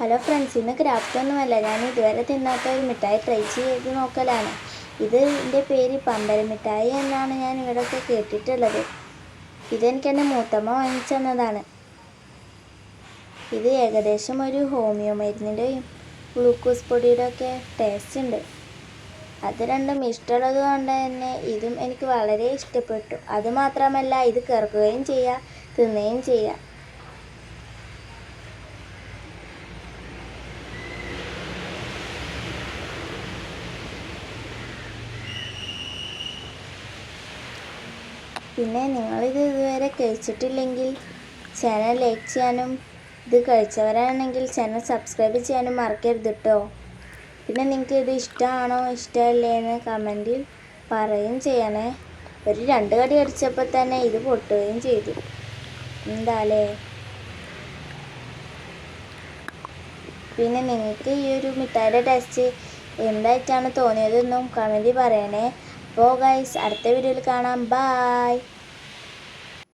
Hello friends ഇന്ന് craft ഒന്നുമല്ല. ഞാൻ ഇതുവരെ തിന്നാത്ത ഒരു മിഠായി ട്രൈ ചെയ്ത് നോക്കലാണ്. ഇത് ഇതിന്റെ പേര് പമ്പര മിഠായി എന്നാണ് ഞാൻ ഇവിടെയൊക്കെ കേട്ടിട്ടുള്ളത്. ഇതെനിക്ക് എന്റെ മൂത്തമ്മ വാങ്ങിച്ചു തന്നതാണ്. ഇത് ഏകദേശം ഒരു ഹോമിയോ മരുന്നിന്റെയും ഗ്ലൂക്കോസ് പൊടിയുടെ ഒക്കെ ടേസ്റ്റ് ഉണ്ട്. അത് രണ്ടും ഇഷ്ടമുള്ളത് കൊണ്ട് തന്നെ ഇതും എനിക്ക് വളരെ ഇഷ്ടപ്പെട്ടു. അതുമാത്രമല്ല ഇത് കറക്കുകയും ചെയ്യാം തിന്നുകയും ചെയ്യാം. പിന്നെ നിങ്ങളിത് ഇതുവരെ കഴിച്ചിട്ടില്ലെങ്കിൽ ചാനൽ ലൈക്ക് ചെയ്യാനും ഇത് കഴിച്ചവരാണെങ്കിൽ ചാനൽ സബ്സ്ക്രൈബ് ചെയ്യാനും മറക്കരുത് കേട്ടോ പിന്നെ നിങ്ങൾക്ക് ഇത് ഇഷ്ടമാണോ ഇഷ്ടമല്ലേ എന്ന് കമന്റിൽ പറയുകയും ചെയ്യണേ. ഒരു രണ്ട് കടി അടിച്ചപ്പോൾ തന്നെ ഇത് പൊട്ടുകയും ചെയ്തു. എന്താലേ? പിന്നെ നിങ്ങൾക്ക് ഈ ഒരു മിഠായിയുടെ ടേസ്റ്റ് എന്തായിട്ടാണ് തോന്നിയതെന്നും കമന്റിൽ പറയണേ. അപ്പോൾ ഗൈസ് അടുത്ത വീഡിയോയിൽ കാണാം. ബായ്